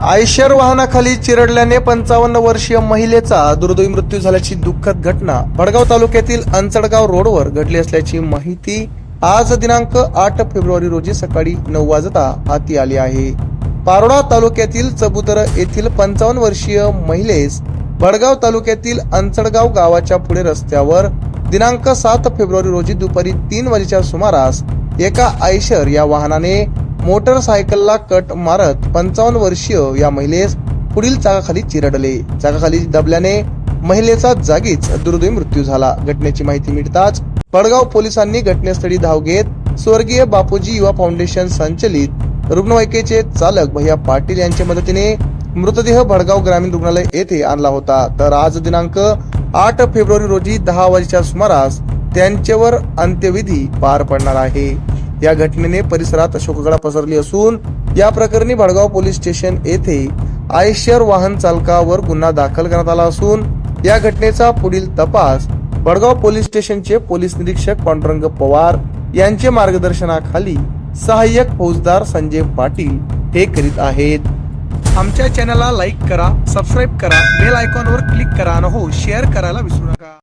Eicher वाहनाखाली चिरडल्याने पंचावन्न वर्षीय महिलेचा दुर्दैवी मृत्यू झाल्याची दुःखद घटना भडगाव तालुक्यातील अंचडगाव रोडवर घडली असल्याची माहिती आज दिनांक आठ फेब्रुवारी रोजी सकाळी नऊ वाजता हाती आली आहे. पारोडा तालुक्यातील चबुतर येथील पंचावन्न वर्षीय महिलेस भडगाव तालुक्यातील अंचडगाव गावाच्या पुढे रस्त्यावर दिनांक सात फेब्रुवारी रोजी दुपारी तीन वाजेच्या सुमारास एका आयशर या वाहनाने मोटरसायकलला कट मारत पंचावन्न वर्षीय या महिलेस पुढील चाकाखाली चिरडले. चाकाखाली दबल्याने महिलेचा जागीच दुर्दैवी मृत्यू झाला. घटनेची माहिती मिळताच पडगाव पोलिसांनी घटनास्थळी धाव घेत स्वर्गीय बापूजी युवा फाउंडेशन संचलित रुग्णवाहिकेचे चालक भैया पाटील यांच्या मदतीने मृतदेह भडगाव ग्रामीण रुग्णालय येथे आणला होता. तर आज दिनांक आठ फेब्रुवारी रोजी दहा वाजेच्या सुमारास त्यांच्यावर अंत्यविधी पार पडणार आहे. या घटनेने परिसरात शोककळा पसरली असून या प्रकरणी भडगाव पोलीस स्टेशन येथे आयशर वाहन चालकावर गुन्हा दाखल करण्यात आला असून या घटनेचा पुढील तपास भडगाव पोलीस स्टेशनचे पोलीस निरीक्षक पांडुरंग पवार यांचे मार्गदर्शनाखाली सहाय्यक फौजदार संजय पाटील हे करीत आहेत. आमच्या चॅनलला लाईक करा सबस्क्राईब करा बेल आयकॉनवर क्लिक करा आणि हो शेअर करायला विसरू नका.